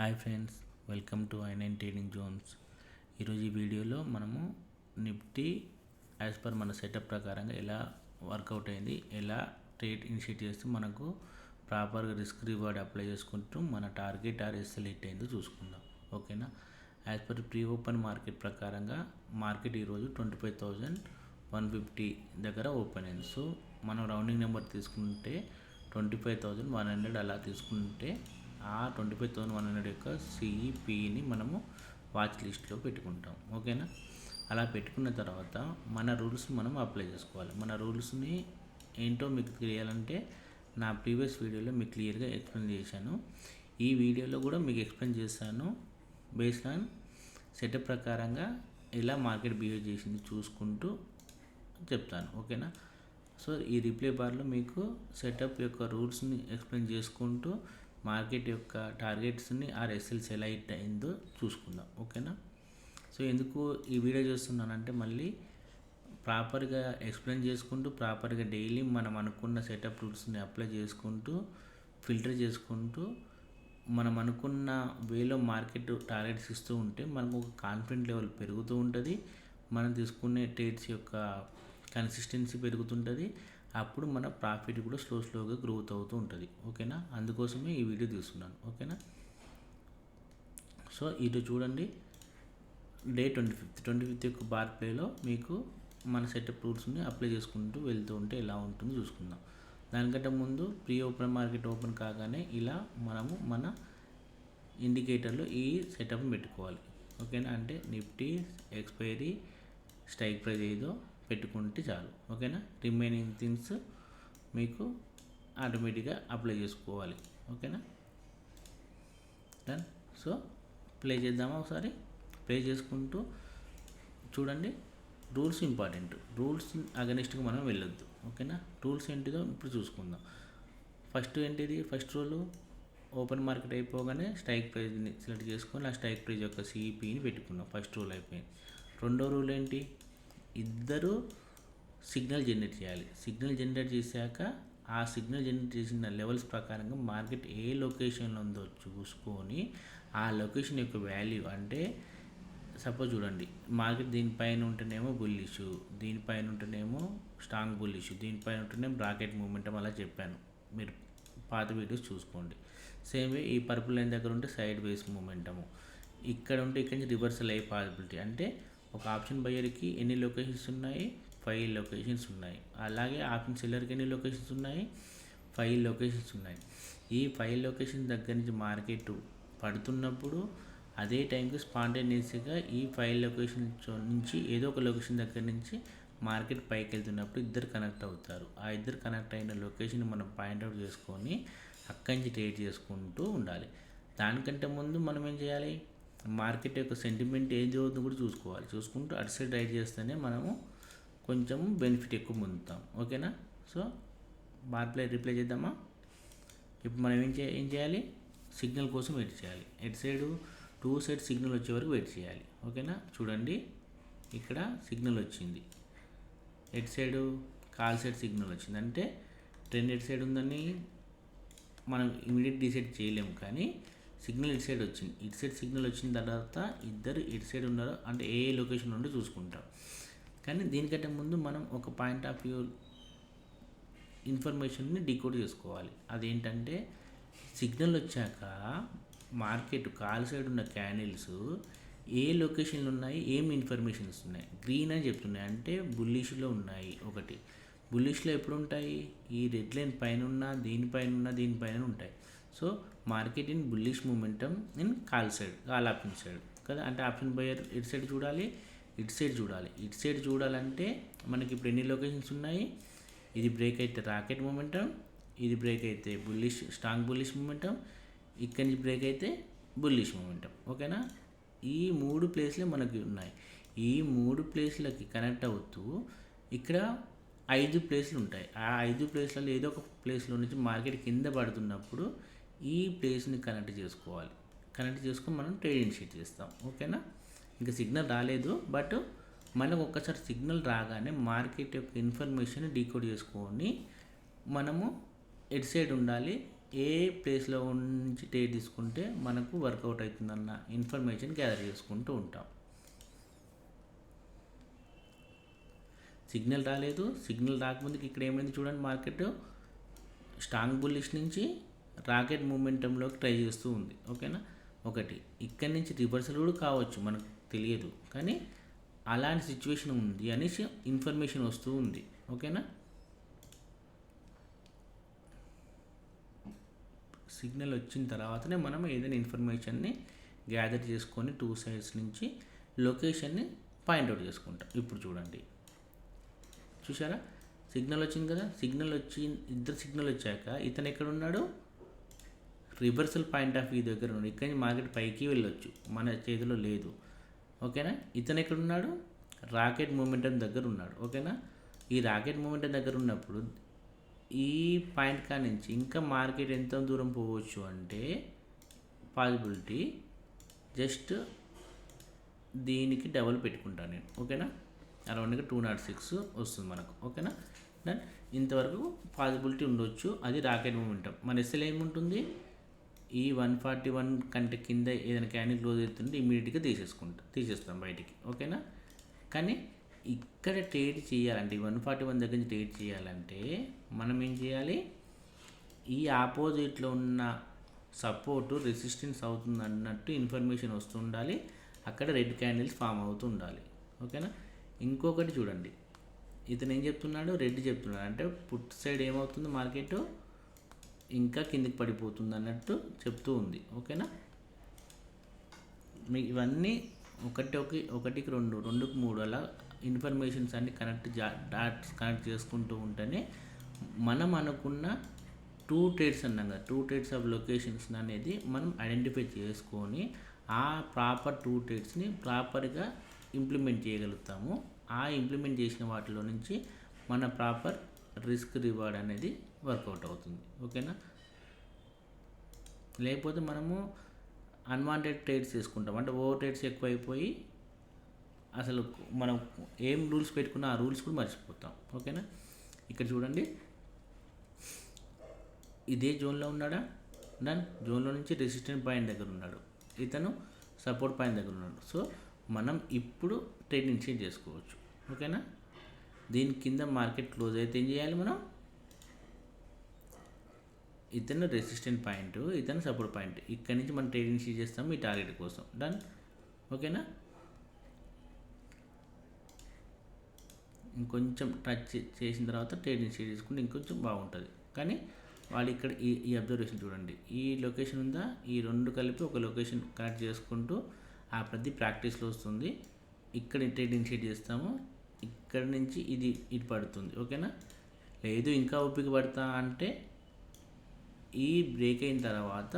Hi friends welcome to I nine trading zones. ఈరోజు ఈ వీడియోలో మనము నిఫ్టీ యాజ్ పర్ మన సెటప్ ప్రకారంగా ఎలా వర్కౌట్ అయింది ఎలా ట్రేడ్ ఇనిషియేట్ చేస్తే మనకు ప్రాపర్గా రిస్క్ రివార్డ్ అప్లై చేసుకుంటూ మన టార్గెట్ ఆర్ ఎస్ఎల్ అయిందో చూసుకుందాం. ఓకేనా? As per pre open market ప్రకారంగా మార్కెట్ ఈరోజు twenty five thousand one fifty దగ్గర ఓపెన్ అయింది. సో మనం రౌండింగ్ నెంబర్ తీసుకుంటే twenty five thousand one hundred అలా తీసుకుంటే ఆ twenty five thousand one hundred యొక్క సిఈపిని మనము వాచ్ లిస్ట్లో పెట్టుకుంటాం. ఓకేనా? అలా పెట్టుకున్న తర్వాత మన రూల్స్ మనం అప్లై చేసుకోవాలి. మన రూల్స్ని ఏంటో మీకు తెలియాలంటే నా ప్రీవియస్ వీడియోలో మీకు క్లియర్గా ఎక్స్ప్లెయిన్ చేశాను. ఈ వీడియోలో కూడా మీకు ఎక్స్ప్లెయిన్ చేశాను. బేస్డ్ ఆన్ సెటప్ ప్రకారంగా ఎలా మార్కెట్ బిహేవ్ చేసింది చూసుకుంటూ చెప్తాను. ఓకేనా? సో ఈ రిప్లై బార్లో మీకు సెటప్ యొక్క రూల్స్ని ఎక్స్ప్లెయిన్ చేసుకుంటూ మార్కెట్ యొక్క టార్గెట్స్ని ఆర్ ఎస్ఎల్స్ ఎలా హిట్ అయిందో చూసుకుందాం ఓకేనా? సో ఎందుకు ఈ వీడియో చేస్తున్నానంటే మళ్ళీ ప్రాపర్గా ఎక్స్ప్లెయిన్ చేసుకుంటూ ప్రాపర్గా డైలీ మనం అనుకున్న సెటప్ రూల్స్ని అప్లై చేసుకుంటూ ఫిల్టర్ చేసుకుంటూ మనం అనుకున్న వేలో మార్కెట్ టార్గెట్స్ ఇస్తూ ఉంటే మనకు ఒక కాన్ఫిడెంట్ లెవెల్ పెరుగుతూ ఉంటుంది. మనం తీసుకునే ట్రేడ్స్ యొక్క కన్సిస్టెన్సీ పెరుగుతుంటుంది. అప్పుడు మన ప్రాఫిట్ కూడా స్లో స్లోగా గ్రోత్ అవుతూ ఉంటుంది. ఓకేనా? అందుకోసమే ఈ వీడియో తీసుకున్నాను ఓకేనా? సో ఇటు చూడండి. Day twenty fifth. Twenty fifth యొక్క బార్ ప్లేలో మీకు మన సెటప్ రూల్స్ని అప్లై చేసుకుంటూ వెళ్తూ ఉంటే ఎలా ఉంటుందో చూసుకుందాం. దానికంటే ముందు ప్రీ ఓపెన్ మార్కెట్ ఓపెన్ కాగానే ఇలా మనము మన ఇండికేటర్లో ఈ సెటప్ని పెట్టుకోవాలి. ఓకేనా? అంటే నిఫ్టీ ఎక్స్పైరీ స్ట్రైక్ ప్రైస్ ఏదో పెట్టుకుంటే చాలు ఓకేనా? రిమైనింగ్ థింగ్స్ మీకు ఆటోమేటిక్గా అప్లై చేసుకోవాలి ఓకేనా? డన్ సో ప్లే చేద్దామా ఒకసారి? ప్లే చేసుకుంటూ చూడండి. రూల్స్ ఇంపార్టెంట్ రూల్స్ అగనిస్ట్గా మనం వెళ్ళొద్దు ఓకేనా? రూల్స్ ఏంటిదో ఇప్పుడు చూసుకుందాం. ఫస్ట్ ఏంటిది? ఫస్ట్ రూల్ ఓపెన్ మార్కెట్ అయిపోగానే స్ట్రైక్ ప్రైజ్ని సెలెక్ట్ చేసుకొని ఆ స్ట్రైక్ ప్రైజ్ యొక్క సిఈపిని పెట్టుకున్నాం. ఫస్ట్ రూల్ అయిపోయింది. రెండో రూల్ ఏంటి? ఇద్దరు సిగ్నల్ జనరేట్ చేయాలి. సిగ్నల్ జనరేట్ చేశాక ఆ సిగ్నల్ జనరేట్ చేసిన లెవెల్స్ ప్రకారంగా మార్కెట్ ఏ లొకేషన్లో ఉందో చూసుకొని ఆ లొకేషన్ యొక్క వాల్యూ అంటే సపోజ్ చూడండి మార్కెట్ దీనిపైన ఉంటేనేమో బుల్లిష్ దీనిపైన ఉంటేనేమో స్ట్రాంగ్ బుల్లిష్ దీనిపైన ఉంటేనేమో బ్రాకెట్ మూమెంటం అలా చెప్పాను. మీరు పాత వీడియోస్ చూసుకోండి. సేమ్ వే ఈ పర్పుల్ లైన్ దగ్గర ఉంటే సైడ్ వేస్ మూమెంటము ఇక్కడ ఉంటే ఇక్కడ నుంచి రివర్సల్ అయ్యే పాసిబిలిటీ అంటే ఒక ఆప్షన్ బయ్యర్కి ఎన్ని లొకేషన్స్ ఉన్నాయి? ఫైవ్ లొకేషన్స్ ఉన్నాయి. అలాగే ఆప్షన్ సెల్లర్కి ఎన్ని లొకేషన్స్ ఉన్నాయి? ఫైవ్ లొకేషన్స్ ఉన్నాయి. ఈ ఫైవ్ లొకేషన్ దగ్గర నుంచి మార్కెట్ పడుతున్నప్పుడు అదే టైంకి స్పాంటేనియస్గా ఈ ఫైవ్ లొకేషన్ నుంచి ఏదో ఒక లొకేషన్ దగ్గర నుంచి మార్కెట్ పైకి వెళ్తున్నప్పుడు ఇద్దరు కనెక్ట్ అవుతారు. ఆ ఇద్దరు కనెక్ట్ అయిన లొకేషన్ మనం పాయింట్అవుట్ చేసుకొని అక్కడి నుంచి ట్రేడ్ చేసుకుంటూ ఉండాలి. దానికంటే ముందు మనం ఏం చేయాలి? మార్కెట్ యొక్క సెంటిమెంట్ ఏది అవుతుందో కూడా చూసుకోవాలి. చూసుకుంటూ అటు సైడ్ రైడ్ చేస్తేనే మనము కొంచెం బెనిఫిట్ ఎక్కువ పొందుతాం. ఓకేనా? సో బార్ప్లే రిప్లై చేద్దామా? ఇప్పుడు మనం ఏం చే ఏం చేయాలి? సిగ్నల్ కోసం వెయిట్ చేయాలి. ఎటు సైడు టూ సైడ్ సిగ్నల్ వచ్చే వరకు వెయిట్ చేయాలి. ఓకేనా? చూడండి. ఇక్కడ సిగ్నల్ వచ్చింది. ఎటు సైడు కాల్ సైడ్ సిగ్నల్ వచ్చింది. అంటే ట్రెండ్ ఎటు సైడ్ ఉందని మనం ఇమీడియట్ డిసైడ్ చేయలేము. కానీ సిగ్నల్ ఇటు సైడ్ వచ్చింది. ఇటు సైడ్ సిగ్నల్ వచ్చిన తర్వాత ఇద్దరు ఇటు సైడ్ ఉన్నారు. అంటే ఏ ఏ లొకేషన్ నుండి చూసుకుంటాం. కానీ దీనికంటే ముందు మనం ఒక పాయింట్ ఆఫ్ వ్యూ ఇన్ఫర్మేషన్ని డీకోడ్ చేసుకోవాలి. అదేంటంటే సిగ్నల్ వచ్చాక మార్కెట్ కాల్ సైడ్ ఉన్న క్యాండిల్స్ ఏ లొకేషన్లు ఉన్నాయి ఏం ఇన్ఫర్మేషన్స్ ఉన్నాయి. గ్రీన్ అని చెప్తున్నాయి. అంటే బుల్లిష్లో ఉన్నాయి ఒకటి. బుల్లిష్లో ఎప్పుడు ఉంటాయి ఈ రెడ్ లైన్ పైన ఉన్న దీనిపైన ఉన్న దీనిపైన ఉంటాయి. So market in bullish momentum in call side call option side. కదా? అంటే ఆప్షన్ బయర్ ఇటు సైడ్ చూడాలి ఇటు సైడ్ చూడాలి. ఇటు సైడ్ చూడాలంటే మనకి ఇప్పుడు ఎన్ని లొకేషన్స్ ఉన్నాయి? ఇది బ్రేక్ అయితే రాకెట్ మూమెంటం ఇది బ్రేక్ అయితే బుల్లిష్ స్ట్రాంగ్ బుల్లిష్ మూమెంటం ఇక్కడి నుంచి బ్రేక్ అయితే బుల్లిష్ మూమెంటం. ఓకేనా? ఈ మూడు ప్లేస్లే మనకి ఉన్నాయి. ఈ మూడు ప్లేస్లకి కనెక్ట్ అవుతూ ఇక్కడ ఐదు ప్లేస్లు ఉంటాయి. ఆ ఐదు ప్లేస్లలో ఏదో ఒక ప్లేస్లో నుంచి మార్కెట్ కింద పడుతున్నప్పుడు ఈ ప్లేస్ని కనెక్ట్ చేసుకోవాలి. కనెక్ట్ చేసుకొని మనం ట్రేడ్ ఇనిషియేట్ చేస్తాం. ఓకేనా? ఇంకా సిగ్నల్ రాలేదు. బట్ మనకు ఒక్కసారి సిగ్నల్ రాగానే మార్కెట్ యొక్క ఇన్ఫర్మేషన్ డీకోడ్ చేసుకొని మనము ఎటు సైడ్ ఉండాలి ఏ ప్లేస్లో నుంచి ట్రేడ్ తీసుకుంటే మనకు వర్కౌట్ అవుతుందన్న ఇన్ఫర్మేషన్ గ్యాదర్ చేసుకుంటూ ఉంటాం. సిగ్నల్ రాలేదు. సిగ్నల్ రాకముందుకు ఇక్కడ ఏమైంది చూడండి మార్కెట్. స్ట్రాంగ్ బుల్లిష్ నుంచి రాకెట్ మూమెంటంలోకి ట్రై చేస్తూ ఉంది. ఓకేనా? ఒకటి. ఇక్కడి నుంచి రివర్సల్ కూడా కావచ్చు మనకు తెలియదు. కానీ అలాంటి సిచ్యువేషన్ ఉంది అనేసి ఇన్ఫర్మేషన్ వస్తూ ఉంది. ఓకేనా? సిగ్నల్ వచ్చిన తర్వాతనే మనం ఏదైనా ఇన్ఫర్మేషన్ని గ్యాదర్ చేసుకొని టూ సైడ్స్ నుంచి లొకేషన్ని పాయింట్అవుట్ చేసుకుంటాం. ఇప్పుడు చూడండి. చూసారా సిగ్నల్ వచ్చింది కదా? సిగ్నల్ వచ్చి ఇద్దరు సిగ్నల్ వచ్చాక ఇతను ఎక్కడ ఉన్నాడు? రివర్సల్ పాయింట్ ఆఫ్ వ్యూ దగ్గర ఉన్నాడు ఇక్కడి నుంచి మార్కెట్ పైకి వెళ్ళొచ్చు. మన చేతిలో లేదు. ఓకేనా? ఇతను ఎక్కడ ఉన్నాడు? రాకెట్ మూమెంటం దగ్గర ఉన్నాడు. ఓకేనా? ఈ రాకెట్ మూమెంటం దగ్గర ఉన్నప్పుడు ఈ పాయింట్ కా నుంచి ఇంకా మార్కెట్ ఎంత దూరం పోవచ్చు అంటే పాసిబిలిటీ జస్ట్ దీనికి డబల్ పెట్టుకుంటాను నేను. ఓకేనా? అరౌండ్గా టూ నాట్ సిక్స్ వస్తుంది మనకు. ఓకేనా? దెన్ ఇంతవరకు పాసిబిలిటీ ఉండొచ్చు. అది రాకెట్ మూమెంటం. మన ఎస్ఎల్ ఏముంటుంది? ఈ వన్ ఫార్టీ వన్ కంటే కింద ఏదైనా క్యాండిల్ క్లోజ్ అవుతుంటే ఇమీడియట్గా తీసేసుకుంటాం తీసేస్తాం బయటికి. ఓకేనా? కానీ ఇక్కడ ట్రేడ్ చేయాలంటే వన్ ఫార్టీ వన్ దగ్గర నుంచి ట్రేడ్ చేయాలంటే మనం ఏం చేయాలి? ఈ ఆపోజిట్లో ఉన్న సపోర్టు రెసిస్టెన్స్ అవుతుంది అన్నట్టు ఇన్ఫర్మేషన్ వస్తుండాలి అక్కడ రెడ్ క్యాండిల్స్ ఫామ్ అవుతూ ఉండాలి. ఓకేనా? ఇంకొకటి చూడండి. ఇతను ఏం చెప్తున్నాడు? రెడ్ చెప్తున్నాడు. అంటే పుట్ సైడ్ ఏమవుతుంది మార్కెట్? ఇంకా కిందికి పడిపోతుంది అన్నట్టు చెప్తూ ఉంది. ఓకేనా? మీ ఇవన్నీ ఒకటి ఒకటి ఒకటికి రెండు రెండుకి మూడు అలా ఇన్ఫర్మేషన్స్ అన్ని కనెక్ట్ డాట్స్ కనెక్ట్ చేసుకుంటూ ఉంటేనే మనం అనుకున్న టూ ట్రేడ్స్ అన్నాం కదా టూ ట్రేడ్స్ ఆఫ్ లొకేషన్స్ అనేది మనం ఐడెంటిఫై చేసుకొని ఆ ప్రాపర్ టూ ట్రేడ్స్ని ప్రాపర్గా ఇంప్లిమెంట్ చేయగలుగుతాము. ఆ ఇంప్లిమెంట్ చేసిన వాటిలో నుంచి మన ప్రాపర్ రిస్క్ రివార్డ్ అనేది వర్కౌట్ అవుతుంది. ఓకేనా? లేకపోతే మనము అన్వాంటెడ్ ట్రేడ్స్ చేసుకుంటాం. అంటే ఓవర్ ట్రేడ్స్ ఎక్కువైపోయి అసలు మనం ఏం రూల్స్ పెట్టుకున్నా ఆ రూల్స్ కూడా మర్చిపోతాం. ఓకేనా? ఇక్కడ చూడండి. ఇదే జోన్లో ఉన్నాడా? డన్ జోన్లో నుంచి రెసిస్టెంట్ పాయింట్ దగ్గర ఉన్నాడు. ఇతను సపోర్ట్ పాయింట్ దగ్గర ఉన్నాడు. సో మనం ఇప్పుడు ట్రేడ్ ఇనిషియేట్ చేసుకోవచ్చు. ఓకేనా? దీని కింద మార్కెట్ క్లోజ్ అయితే ఏం చేయాలి మనం? ఇతను రెసిస్టెంట్ పాయింట్ ఇతను సపోర్ట్ పాయింట్ ఇక్కడ నుంచి మనం ట్రేడింగ్ షీ చేస్తాం ఈ టార్గెట్ కోసం. డన్ ఓకేనా? ఇంకొంచెం టచ్ చేసిన తర్వాత ట్రేడింగ్ షీ చేసుకుంటే ఇంకొంచెం బాగుంటుంది. కానీ వాళ్ళు ఇక్కడ ఈ ఈ అబ్జర్వేషన్ చూడండి. ఈ లొకేషన్ ఉందా? ఈ రెండు కలిపి ఒక లొకేషన్ కనెక్ట్ చేసుకుంటూ ఆ ప్రతి ప్రాక్టీస్లో వస్తుంది. ఇక్కడ ట్రేడింగ్ షీట్ చేస్తాము. ఇక్కడ నుంచి ఇది ఇది పడుతుంది ఓకేనా? లేదు ఇంకా ఓపిక పడతా అంటే ఈ బ్రేక్ అయిన తర్వాత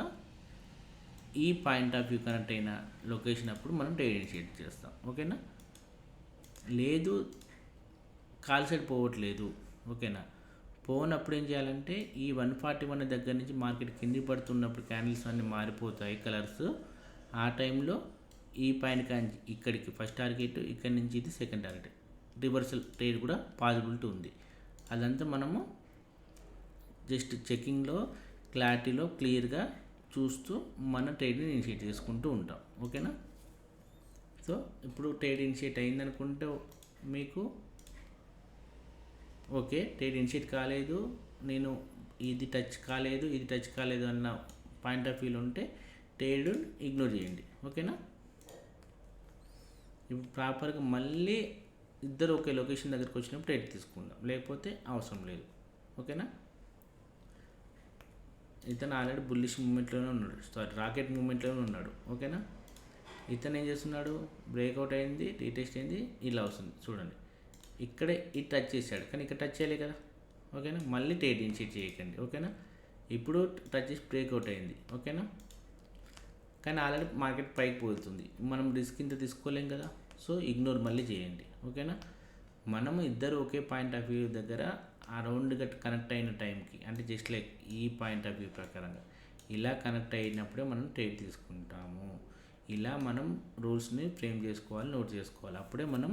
ఈ పాయింట్ ఆఫ్ వ్యూ కనెక్ట్ అయిన లొకేషన్ అప్పుడు మనం డైడెన్షియేట్ చేస్తాం ఓకేనా? లేదు కాల్ సైడ్ పోవట్లేదు ఓకేనా? పోనప్పుడు ఏం చేయాలంటే ఈ వన్ ఫార్టీ వన్ దగ్గర నుంచి మార్కెట్ కింది పడుతున్నప్పుడు క్యాండిల్స్ అన్నీ మారిపోతాయి కలర్స్ ఆ టైంలో ఈ పాయింట్ కాంచి ఇక్కడికి ఫస్ట్ టార్గెట్ ఇక్కడి నుంచి ఇది సెకండ్ టార్గెట్ రివర్సల్ ట్రేడ్ కూడా పాసిబిలిటీ ఉంది. అదంతా మనము జస్ట్ చెకింగ్లో క్లారిటీలో క్లియర్గా చూస్తూ మన ట్రేడ్ని ఇనిషియేట్ చేసుకుంటూ ఉంటాం. ఓకేనా సో ఇప్పుడు ట్రేడ్ ఇనిషియేట్ అయిందనుకుంటే మీకు ఓకే ట్రేడ్ ఇనిషియేట్ కాలేదు నేను ఇది టచ్ కాలేదు ఇది టచ్ కాలేదు అన్న పాయింట్ ఆఫ్ వ్యూలో ఉంటే ట్రేడ్ ఇగ్నోర్ చేయండి. ఓకేనా ఇప్పుడు ప్రాపర్గా మళ్ళీ ఇద్దరు ఒకే లొకేషన్ దగ్గరికి వచ్చినప్పుడు ఎయిట్ తీసుకుందాం. లేకపోతే అవసరం లేదు. ఓకేనా? ఇతను ఆల్రెడీ బుల్లిష్ మూమెంట్లోనే ఉన్నాడు. సారీ రాకెట్ మూమెంట్లోనే ఉన్నాడు. ఓకేనా? ఇతను ఏం చేస్తున్నాడు? బ్రేక్అవుట్ అయింది రీటెస్ట్ అయింది ఇలా వస్తుంది. చూడండి. ఇక్కడే ఇది టచ్ చేశాడు. కానీ ఇక్కడ టచ్ చేయాలి కదా. ఓకేనా? మళ్ళీ టేట్ ఇనిషియేట్ చేయకండి. ఓకేనా? ఇప్పుడు టచ్ చేసి బ్రేక్అవుట్ అయింది. ఓకేనా? కానీ ఆల్రెడీ మార్కెట్ పైకి పోతుంది. మనం రిస్క్ ఇంత తీసుకోలేం కదా. సో ఇగ్నోర్ మళ్ళీ చేయండి ఓకేనా? మనము ఇద్దరు ఒకే పాయింట్ ఆఫ్ వ్యూ దగ్గర అరౌండ్గా కనెక్ట్ అయిన టైంకి అంటే జస్ట్ లైక్ ఈ పాయింట్ ఆఫ్ వ్యూ ప్రకారంగా ఇలా కనెక్ట్ అయినప్పుడే మనం ట్రేడ్ తీసుకుంటాము. ఇలా మనం రూల్స్ని ఫ్రేమ్ చేసుకోవాలి నోట్ చేసుకోవాలి. అప్పుడే మనం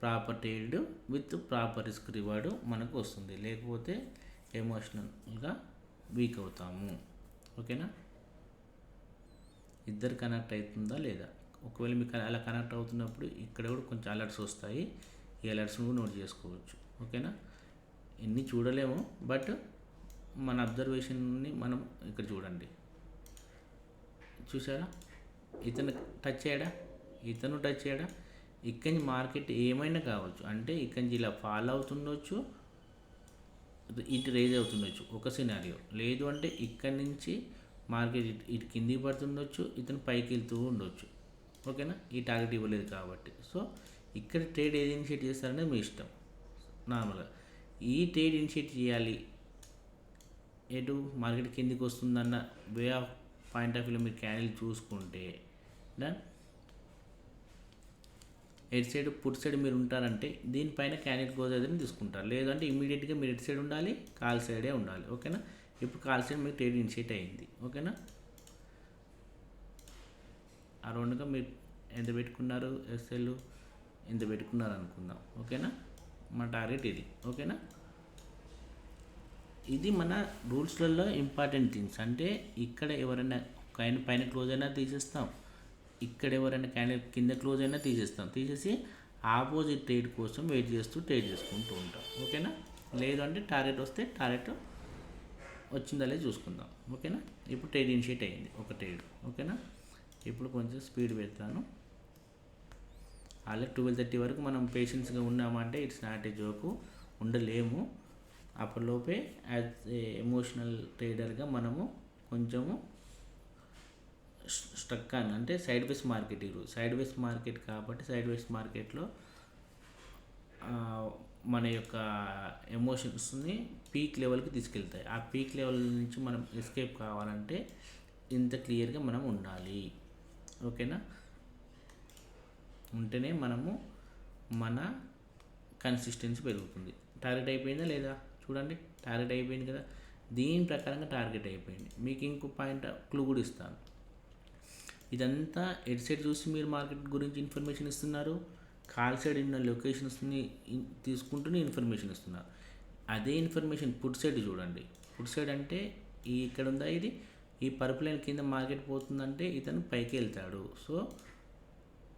proper trade with proper risk reward మనకు వస్తుంది. లేకపోతే ఎమోషనల్గా వీక్ అవుతాము ఓకేనా? ఇద్దరు కనెక్ట్ అవుతుందా లేదా? ఒకవేళ మీకు అలా కనెక్ట్ అవుతున్నప్పుడు ఇక్కడ కూడా కొంచెం అలర్ట్స్ వస్తాయి. ఈ అలర్ట్స్ కూడా నోట్ చేసుకోవచ్చు. ఓకేనా? ఎన్ని చూడలేము. బట్ మన అబ్జర్వేషన్ని మనం ఇక్కడ చూడండి. చూసారా ఇతను టచ్ చేయడా? ఇతను టచ్ చేయడా? ఇక్కడి నుంచి మార్కెట్ ఏమైనా కావచ్చు. అంటే ఇక్కడి నుంచి ఇలా ఫాలో అవుతుండొచ్చు ఇటు రేజ్ అవుతుండొచ్చు. ఒక సినారియో లేదు అంటే ఇక్కడి నుంచి మార్కెట్ ఇటు ఇటు కిందికి పడుతుండొచ్చు ఇతను పైకి వెళ్తూ ఉండొచ్చు. ఓకేనా? ఈ టార్గెట్ ఇవ్వలేదు కాబట్టి. సో ఇక్కడ ట్రేడ్ ఏది ఇనిషియేట్ చేస్తారనేది మీ ఇష్టం. నార్మల్గా ఈ ట్రేడ్ ఇనిషియేట్ చేయాలి. ఎటు? మార్కెట్ కిందికి వస్తుందన్న వే ఆఫ్ పాయింట్ ఆఫ్ వ్యూలో మీరు క్యాండిల్ చూసుకుంటే డన్ ఎడ్ సైడ్ పుట్ సైడ్ మీరు ఉంటారంటే దీనిపైన క్యాండిల్ క్లోజ్ అయితే తీసుకుంటారు. లేదంటే ఇమీడియట్గా మీరు ఎడ్ సైడ్ ఉండాలి? కాల్ సైడే ఉండాలి. ఓకేనా? ఇప్పుడు కాల్ సైడ్ మీకు ట్రేడ్ ఇనిషియేట్ అయింది. ఓకేనా? ఆ రెండుగా మీరు ఎంత పెట్టుకున్నారు? ఎస్ఎల్ ఎంత పెట్టుకున్నారు అనుకుందాం ఓకేనా? మన టార్గెట్ ఇది. ఓకేనా? ఇది మన రూల్స్లలో ఇంపార్టెంట్ థింగ్స్. అంటే ఇక్కడ ఎవరైనా కాయిన్ పైన క్లోజ్ అయినా తీసేస్తాం. ఇక్కడ ఎవరైనా క్యాండిల్ కింద క్లోజ్ అయినా తీసేస్తాం. తీసేసి ఆపోజిట్ ట్రేడ్ కోసం వెయిట్ చేస్తూ ట్రేడ్ చేసుకుంటూ ఉంటాం. ఓకేనా? లేదు అంటే టార్గెట్ వస్తే టార్గెట్ వచ్చిందా లేదు చూసుకుందాం. ఓకేనా? ఇప్పుడు ట్రేడ్ ఇనిషియేట్ అయ్యింది ఒక ట్రేడ్. ఓకేనా? ఇప్పుడు కొంచెం స్పీడ్ పెడతాను. అలా ట్వెల్వ్ థర్టీ వరకు మనం పేషెన్స్గా ఉన్నామంటే ఇట్స్ నాట్ ఏ జోకు ఉండలేము. అప్పటిలోపే యాజ్ ఏ ఎమోషనల్ ట్రేడర్గా మనము కొంచెము స్ట్రక్ అని అంటే సైడ్ వేస్ మార్కెట్ ఈరోజు సైడ్ వేస్ మార్కెట్ కాబట్టి సైడ్ వేస్ మార్కెట్లో మన యొక్క ఎమోషన్స్ని పీక్ లెవెల్కి తీసుకెళ్తాయి. ఆ పీక్ లెవెల్ నుంచి మనం ఎస్కేప్ కావాలంటే ఇంత క్లియర్గా మనం ఉండాలి. ఓకేనా? ఉంటేనే మనము మన కన్సిస్టెన్సీ పెరుగుతుంది. టార్గెట్ అయిపోయిందా లేదా? చూడండి టార్గెట్ అయిపోయింది కదా? దీని ప్రకారంగా టార్గెట్ అయిపోయింది. మీకు ఇంకో పాయింట్ క్లూ కూడా ఇస్తాను. ఇదంతా ఎడ్ సైడ్ చూసి మీరు మార్కెట్ గురించి ఇన్ఫర్మేషన్ ఇస్తున్నారు? కాల్ సైడ్ ఉన్న లొకేషన్స్ని తీసుకుంటూనే ఇన్ఫర్మేషన్ ఇస్తున్నారు. అదే ఇన్ఫర్మేషన్ పుట్ సైడ్ చూడండి. పుట్ సైడ్ అంటే ఈ ఇక్కడ ఉందా ఇది? ఈ పరుపు లైన్ కింద మార్కెట్ పోతుందంటే ఇతను పైకి వెళ్తాడు. సో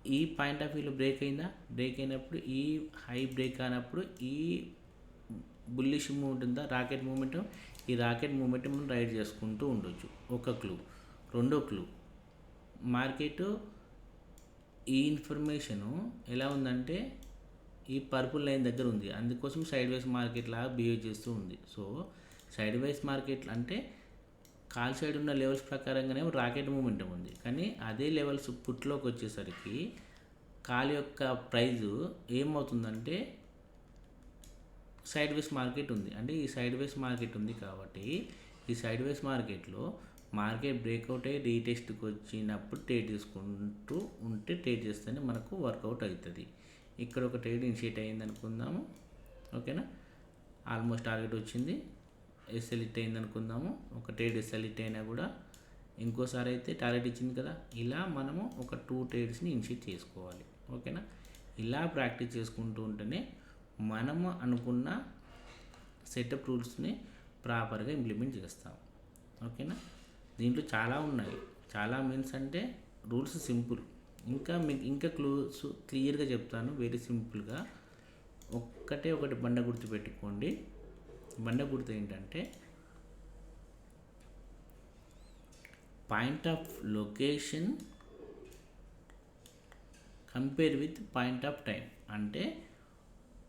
ఈ పాయింట్ ఆఫ్ వ్యూలో బ్రేక్ అయిందా? బ్రేక్ అయినప్పుడు ఈ హై బ్రేక్ అయినప్పుడు ఈ బుల్లిష్ మూమెంట్ ఉందా రాకెట్ మూమెంట్ ఈ రాకెట్ మూమెంట్ మనం రైడ్ చేసుకుంటూ ఉండొచ్చు. ఒక క్లూ. రెండో క్లూ. మార్కెట్ ఈ ఇన్ఫర్మేషను ఎలా ఉందంటే ఈ పర్పుల్ లైన్ దగ్గర ఉంది. అందుకోసం సైడ్ వైస్ మార్కెట్ లాగా బిహేవ్ చేస్తూ ఉంది. సో సైడ్ వైస్ మార్కెట్ అంటే కాల్ సైడ్ ఉన్న లెవెల్స్ ప్రకారంగానే రాకెట్ మూమెంటం ఉంది. కానీ అదే లెవెల్స్ పుట్లోకి వచ్చేసరికి కాల్ యొక్క ప్రైజు ఏమవుతుందంటే సైడ్ వేస్ మార్కెట్ ఉంది. అంటే ఈ సైడ్ వేస్ మార్కెట్ ఉంది కాబట్టి ఈ సైడ్ వేస్ మార్కెట్లో మార్కెట్ బ్రేక్అవుట్ అయ్యి రీటెస్ట్కి వచ్చినప్పుడు ట్రేడ్ చేసుకుంటూ ఉంటే ట్రేడ్ చేస్తేనే మనకు వర్కౌట్ అవుతుంది. ఇక్కడ ఒక ట్రేడ్ ఇనిషియేట్ అయ్యింది అనుకుందాము ఓకేనా? ఆల్మోస్ట్ టార్గెట్ వచ్చింది. ఎస్ఎల్ఇట్ అయింది అనుకుందాము. ఒక ట్రేడ్ ఎస్ఎల్ఇట్ అయినా కూడా ఇంకోసారి అయితే టార్గెట్ ఇచ్చింది కదా. ఇలా మనము ఒక టూ ట్రేడ్స్ని ఇనిషియేట్ చేసుకోవాలి. ఓకేనా ఇలా ప్రాక్టీస్ చేసుకుంటూ ఉంటేనే మనము అనుకున్న సెటప్ రూల్స్ని ప్రాపర్గా ఇంప్లిమెంట్ చేస్తాం ఓకేనా దీంట్లో చాలా ఉన్నాయి. చాలా మీన్స్ అంటే రూల్స్ సింపుల్ ఇంకా మీకు ఇంకా క్లూస్ క్లియర్గా చెప్తాను. వెరీ సింపుల్గా ఒక్కటే ఒకటి బండ గుర్తు పెట్టుకోండి బండ గుర్తు ఏంటంటే point of location compare with point of time అంటే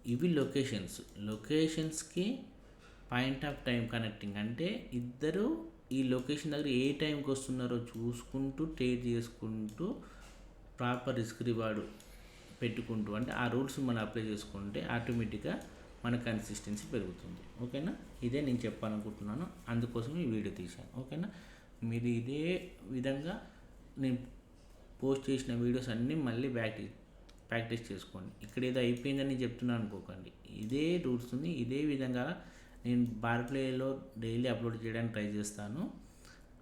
ఇవి లొకేషన్స్ లొకేషన్స్కి పాయింట్ ఆఫ్ టైం కనెక్టింగ్ అంటే ఇద్దరు ఈ లొకేషన్ దగ్గర ఏ టైంకి వస్తున్నారో చూసుకుంటూ ట్రేడ్ చేసుకుంటూ ప్రాపర్ రిస్క్ రివార్డు పెట్టుకుంటూ అంటే ఆ రూల్స్ మనం అప్లై చేసుకుంటే ఆటోమేటిక్గా మన కన్సిస్టెన్సీ పెరుగుతుంది. ఓకేనా? ఇదే నేను చెప్పాలనుకుంటున్నాను. అందుకోసం ఈ వీడియో తీశాను. ఓకేనా? మీరు ఇదే విధంగా నేను పోస్ట్ చేసిన వీడియోస్ అన్నీ మళ్ళీ బ్యాక్ ప్రాక్టీస్ చేసుకోండి. ఇక్కడ ఏదో అయిపోయిందని చెప్తున్నాను అనుకోకండి. ఇదే రూల్స్ని ఇదే విధంగా నేను భారత్లో డైలీ అప్లోడ్ చేయడానికి ట్రై చేస్తాను.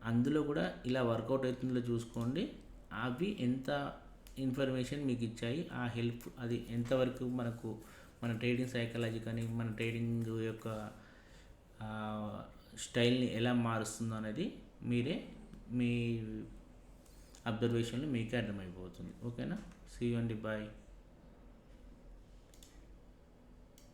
అందులో కూడా ఇలా వర్కౌట్ అవుతుందో చూసుకోండి. అవి ఎంత ఇన్ఫర్మేషన్ మీకు ఇచ్చాయి ఆ హెల్ప్ అది ఎంతవరకు మనకు మన ట్రేడింగ్ సైకాలజీ కానీ మన ట్రేడింగ్ యొక్క స్టైల్ని ఎలా మారుస్తుందో అనేది మీరే మీ అబ్జర్వేషన్లో మీకే అర్థమైపోతుంది. ఓకేనా సీ అండి బాయ్